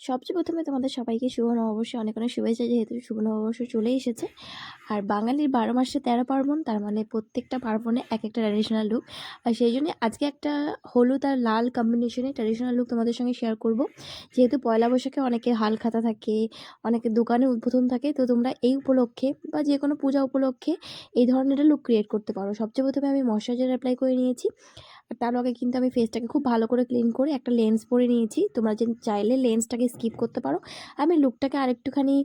সবচেয়ে প্রথমে তোমাদের সবাইকে শুভ নববর্ষে, অনেক অনেক শুভেচ্ছা, যেহেতু শুভ নববর্ষ চলে এসেছে। আর বাঙালির বারো মাসে তেরো পার্বণ, তার মানে প্রত্যেকটা পার্বণে এক একটা ট্র্যাডিশনাল লুক আর সেই জন্য আজকে একটা হলুদ আর লাল কম্বিনেশনে ট্র্যাডিশনাল লুক তোমাদের সঙ্গে শেয়ার করব। যেহেতু পয়লা বৈশাখে অনেকে হাল খাতা থাকে অনেকে দোকানে উদ্বোধন থাকে, তো তোমরা এই উপলক্ষে বা যে কোনো পূজা উপলক্ষে এই ধরনের লুক ক্রিয়েট করতে পারো। সবচেয়ে প্রথমে আমি ময়শ্চারাইজার অ্যাপ্লাই করে নিয়েছি। আর তার আগে কিন্তু আমি ফেসটাকে খুব ভালো করে ক্লিন করে একটা লেন্স পরে নিয়েছি। তোমরা যে চাইলে লেন্সটাকে স্কিপ করতে পারো। আমি লুকটাকে আরেকটুখানি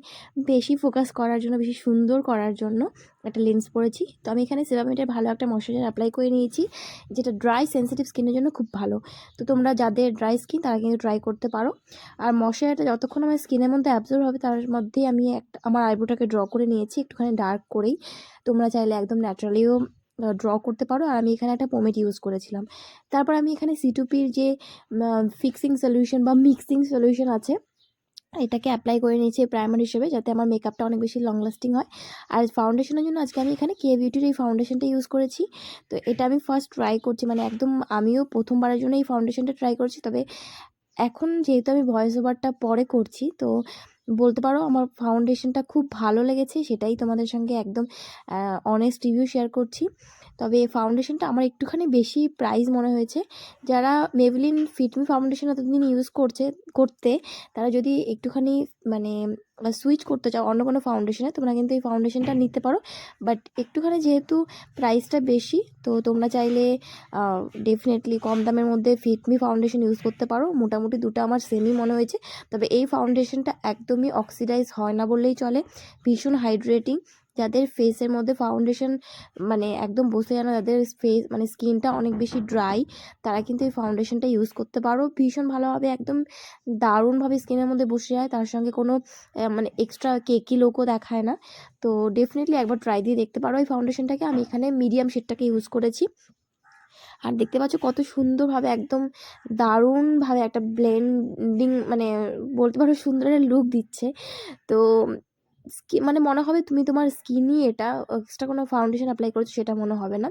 বেশি ফোকাস করার জন্য, বেশি সুন্দর করার জন্য একটা লেন্স পরেছি। তো আমি এখানে সেরামিটের ভালো একটা ময়শ্চারাইজার অ্যাপ্লাই করে নিয়েছি, যেটা ড্রাই সেন্সিটিভ স্কিনের জন্য খুব ভালো। তো তোমরা যাদের ড্রাই স্কিন তারা কিন্তু ট্রাই করতে পারো। আর ময়শ্চারাইজারটা যতক্ষণ আমার স্কিনের মধ্যে অ্যাবজর্ব হবে, তার মধ্যেই আমি একটা আমার আইব্রোটাকে ড্র করে নিয়েছি, একটুখানি ডার্ক করেই। তোমরা চাইলে একদম ন্যাচারালিও ড্র করতে পারো। আর আমি এখানে একটা পোমেট ইউজ করেছিলাম। তারপর আমি এখানে সিটুপির যে ফিক্সিং সলিউশন বা মিক্সিং সলিউশন আছে, এটাকে অ্যাপ্লাই করে নিয়েছি প্রাইমার হিসেবে, যাতে আমার মেকআপটা অনেক বেশি লং লাস্টিং হয়। আর ফাউন্ডেশনের জন্য আজকে আমি এখানে কে বিউটির এই ফাউন্ডেশনটা ইউজ করেছি। তো এটা আমি ফার্স্ট ট্রাই করছি মানে একদম আমিও প্রথমবারের জন্য এই ফাউন্ডেশনটা ট্রাই করছি। তবে এখন যেহেতু আমি ভয়েস ওভারটা পরে করছি, তো বলতে পারো আমার ফাউন্ডেশনটা খুব ভালো লেগেছে, সেটাই তোমাদের সঙ্গে একদম অনেস্ট রিভিউ শেয়ার করছি। তবে ফাউন্ডেশনটা আমার একটুখানি বেশি প্রাইস মনে হয়েছে। যারা মেভলিন ফিটমি ফাউন্ডেশন এতদিন ইউজ করছে, করতে, তারা যদি একটুখানি মানে সুইচ করতে চাও, অন্য কোনো ফাউন্ডেশনে তোমরা কিন্তু এই ফাউন্ডেশনটা নিতে পারো। বাট একটুখানি যেহেতু প্রাইসটা বেশি, তো তোমরা চাইলে ডেফিনেটলি কম দামের মধ্যে ফিটমি ফাউন্ডেশন ইউজ করতে পারো। মোটামুটি দুটো আমার সেমই মনে হয়েছে। তবে এই ফাউন্ডেশনটা একদমই অক্সিডাইজ হয় না বললেই চলে। ভীষণ হাইড্রেটিং যাদের ফেসের মধ্যে ফাউন্ডেশন মানে একদম বসে যায় না, যাদের ফেস মানে স্কিনটা অনেক বেশি ড্রাই তারা কিন্তু এই ফাউন্ডেশনটা ইউজ করতে পারো। ভীষণ ভালোভাবে, একদম দারুণভাবে স্কিনের মধ্যে বসে যায়। তার সঙ্গে কোনো মানে এক্সট্রা কেকি লোকও দেখায় না। তো ডেফিনেটলি একবার ট্রাই দিয়ে দেখতে পারো এই ফাউন্ডেশনটাকে আমি এখানে মিডিয়াম শেডটাকে ইউজ করেছি। আর দেখতে পাচ্ছ কত সুন্দরভাবে, একদম দারুণভাবে একটা ব্লেন্ডিং মানে বলতে পারো সুন্দর একটা লুক দিচ্ছে। তো মানে মনে হবে তুমি তোমার স্কিনই এটা, এক্সট্রা কোনো ফাউন্ডেশন অ্যাপ্লাই করেছ সেটা মনে হবে না।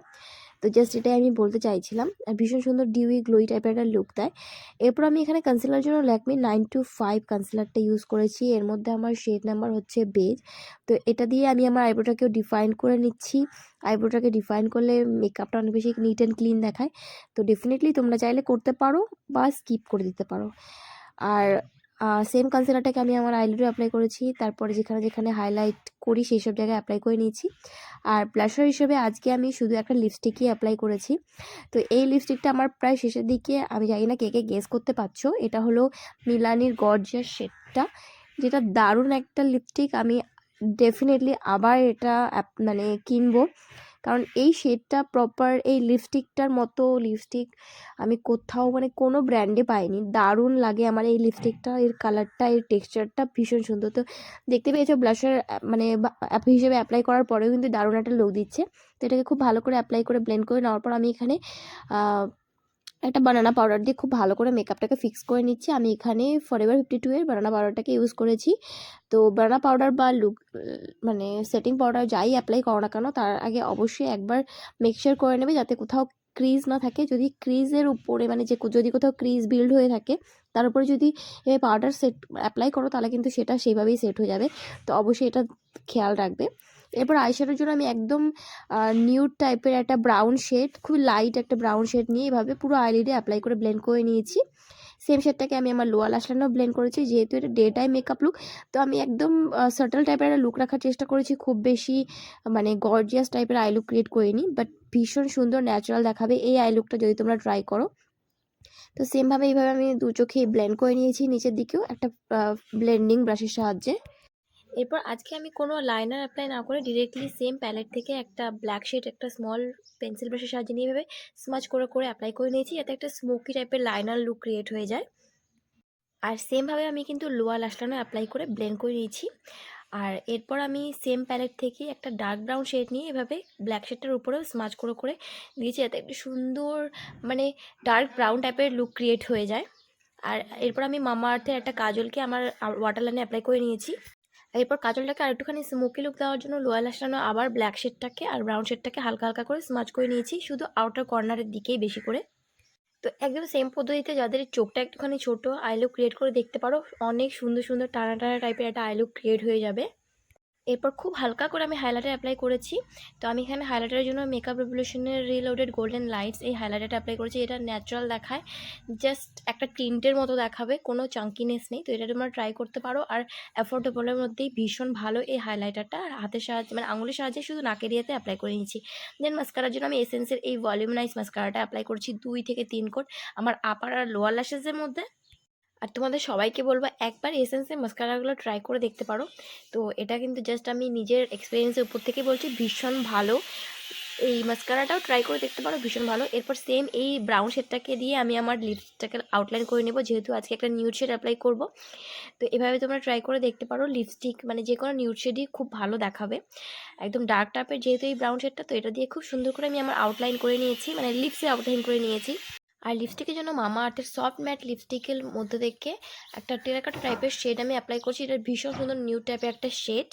তো জাস্ট এটাই আমি বলতে চাইছিলাম। আর ভীষণ সুন্দর ডিউই গ্লোই টাইপের একটা লুক দেয়। এরপর আমি এখানে কনসিলার জন্য ল্যাকমি নাইন টু ফাইভ কনসিলারটা ইউজ করেছি। এর মধ্যে আমার শেড নাম্বার হচ্ছে বেজ তো এটা দিয়ে আমি আমার আইব্রোটাকেও ডিফাইন করে নিচ্ছি। আইব্রোটাকে ডিফাইন করলে মেকআপটা অনেক বেশি নিট অ্যান্ড ক্লিন দেখায়। তো ডেফিনেটলি তোমরা চাইলে করতে পারো বা স্কিপ করে দিতে পারো। আর সেম কনসিলারটাকে আমি আমার আইলিডে অ্যাপ্লাই করেছি। তারপরে যেখানে যেখানে হাইলাইট করি, সেই সব জায়গায় অ্যাপ্লাই করে নিয়েছি। আর ব্লাশার হিসেবে আজকে আমি শুধু একটা লিপস্টিকই অ্যাপ্লাই করেছি। তো এই লিপস্টিকটা আমার প্রায় শেষের দিকে, আমি জানি না কে কে গেস করতে পারছ, এটা হলো মিলানির গর্জিয়াস শেডটা যেটা দারুণ একটা লিপস্টিক আমি ডেফিনেটলি আবার এটা মানে কিনবো। কারণ এই শেডটা প্রপার এই লিপস্টিকটার মতো লিপস্টিক আমি কোথাও মানে কোনো ব্র্যান্ডে পাইনি। দারুণ লাগে আমার এই লিপস্টিকটা এর কালারটা এর টেক্সচারটা ভীষণ সুন্দর। তো দেখতে পেয়েছ ব্লাশার মানে অ্যাপ হিসেবে অ্যাপ্লাই করার পরেও কিন্তু দারুণ একটা লুক দিচ্ছে। তো এটাকে খুব ভালো করে অ্যাপ্লাই করে ব্লেন্ড করে নেওয়ার পর আমি এখানে একটা বানানা পাউডার দিয়ে খুব ভালো করে মেকআপটাকে ফিক্স করে নিচ্ছি। আমি এখানে ফরএভার ফিফটি টু এর বানানা পাউডারটাকে ইউজ করেছি। তো বানানা পাউডার বা লুক মানে সেটিং পাউডার যাই অ্যাপ্লাই করো না কেন, তার আগে অবশ্যই একবার মেকশিওর করে নেবে যাতে কোথাও ক্রিজ না থাকে। যদি ক্রিজের উপরে মানে যে যদি কোথাও ক্রিজ বিল্ড হয়ে থাকে, তার উপরে যদি পাউডার সেট অ্যাপ্লাই করো, তাহলে কিন্তু সেটা সেইভাবেই সেট হয়ে যাবে। তো অবশ্যই এটা খেয়াল রাখবে। এরপর আইশ্যাডোর জন্য আমি একদম নিউড টাইপের একটা ব্রাউন শেড খুব লাইট একটা ব্রাউন শেড নিয়ে এভাবে পুরো আইলিডে অ্যাপ্লাই করে ব্লেন্ড করে নিয়েছি। সেম শেডটাকে আমি আমার লোয়ার লাস্টানো ব্লেন্ড করেছি, যেহেতু এটা ডে টাইম মেকআপ লুক তো আমি একদম সাটল টাইপের একটা লুক রাখার চেষ্টা করেছি, খুব বেশি মানে গর্জিয়াস টাইপের আই লুক ক্রিয়েট করিনি বাট ভীষণ সুন্দর ন্যাচারাল দেখাবে এই আই লুকটা যদি তোমরা ট্রাই করো। তো সেমভাবে এইভাবে আমি দু চোখে ব্লেন্ড করে নিয়েছি, নিচের দিকেও একটা ব্লেন্ডিং ব্রাশের সাহায্যে। এরপর আজকে আমি কোনো লাইনার অ্যাপ্লাই না করে ডিরেক্টলি সেম প্যালেট থেকে একটা ব্ল্যাক শেড একটা স্মল পেন্সিল ব্রাশের সাহায্যে নিয়ে ভেবে স্মাচ করে করে অ্যাপ্লাই করে নিয়েছি। যাতে একটা স্মোকি টাইপের লাইনার লুক ক্রিয়েট হয়ে যায়। আর সেমভাবে আমি কিন্তু লোয়ার লাস্টানো অ্যাপ্লাই করে ব্লেন্ড করে নিয়েছি। আর এরপর আমি সেম প্যালেট থেকে একটা ডার্ক ব্রাউন শেড নিয়ে এভাবে ব্ল্যাক শেডটার উপরেও স্মাচ করে করে দিয়েছি যাতে একটা সুন্দর মানে ডার্ক ব্রাউন টাইপের লুক ক্রিয়েট হয়ে যায়। আর এরপর আমি মামা আর্থের একটা কাজলকে আমার ওয়াটারলাইনে অ্যাপ্লাই করে নিয়েছি। এরপর কাজলটাকে আর একটুখানি স্মোকি লুক দেওয়ার জন্য লোয়াল আসানো আবার ব্ল্যাক শেডটাকে আর ব্রাউন শেডটাকে হালকা হালকা করে স্মাচ করে নিয়েছি, শুধু আউটার কর্নারের দিকেই বেশি করে। তো একদম সেম পদ্ধতিতে যাদের চোখটা একটুখানি ছোট আইলুক ক্রিয়েট করে দেখতে পারো, অনেক সুন্দর সুন্দর টানা টানা টাইপের একটা আইলুক ক্রিয়েট হয়ে যাবে। এরপর খুব হালকা করে আমি হাইলাইটার অ্যাপ্লাই করেছি। তো আমি এখানে হাইলাইটারের জন্য মেকআপ রেভলিউশনের রিলোডেড গোল্ডেন লাইটস এই হাইলাইটারটা অ্যাপ্লাই করেছি। এটা ন্যাচারাল দেখায়। জাস্ট একটা টিন্টের মতো দেখাবে, কোনো চাঙ্কিনেস নেই। তো এটা তোমরা ট্রাই করতে পারো। আর অ্যাফোর্ডেবলের মধ্যেই ভীষণ ভালো এই হাইলাইটারটা আর হাতের সাহায্যে মানে আঙুলের সাহায্যে শুধু নাকের ইয়েতে অ্যাপ্লাই করে নিয়েছি। দেন মাস্কারার জন্য আমি এসেন্সের এই ভলিউমনাইজ মাস্কারাটা অ্যাপ্লাই করছি দুই থেকে তিন কোট। আমার আপার আর লোয়ার ল্যাশেসের মধ্যে। আর তোমাদের সবাইকে বলব, একবার এসেন্সের মাস্কারাগুলো ট্রাই করে দেখতে পারো। তো এটা কিন্তু জাস্ট আমি নিজের এক্সপিরিয়েন্সের উপর থেকে বলছি, ভীষণ ভালো। এই মাস্কারাটাও ট্রাই করে দেখতে পারো, ভীষণ ভালো। এরপর সেম এই ব্রাউন শেডটাকে দিয়ে আমি আমার লিপসটাকে আউটলাইন করে নেব, যেহেতু আজকে একটা নিউড শেড অ্যাপ্লাই করব। তো এভাবে তোমরা ট্রাই করে দেখতে পারো লিপস্টিক মানে যে কোনো নিউড শেডই খুব ভালো দেখাবে। একদম ডার্ক টাইপের যেহেতু এই ব্রাউন শেডটা তো এটা দিয়ে খুব সুন্দর করে আমি আমার আউটলাইন করে নিয়েছি মানে লিপসে আউটলাইন করে নিয়েছি। আর লিপস্টিকের জন্য মামা আর্থের সফট ম্যাট লিপস্টিকের মধ্যে থেকে একটা টেরাকাটা টাইপের শেড আমি অ্যাপ্লাই করছি। এটা ভীষণ সুন্দর নিউ টাইপের একটা শেড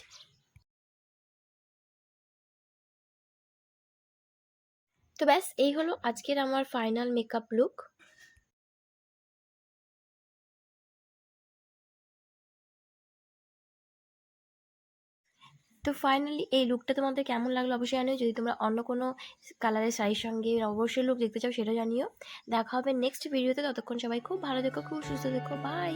তো ব্যাস, এই হলো আজকের আমার ফাইনাল মেকআপ লুক তো ফাইনালি এই লুকটা তোমাদের কেমন লাগল অবশ্যই জানিও। যদি তোমরা অন্য কোনো কালারের শাড়ির সঙ্গে অবশ্যই লুক দেখতে চাও সেটা জানিও। দেখা হবে নেক্সট ভিডিওতে ততক্ষণ সবাই খুব ভালো থেকো, খুব সুস্থ থেকো। বাই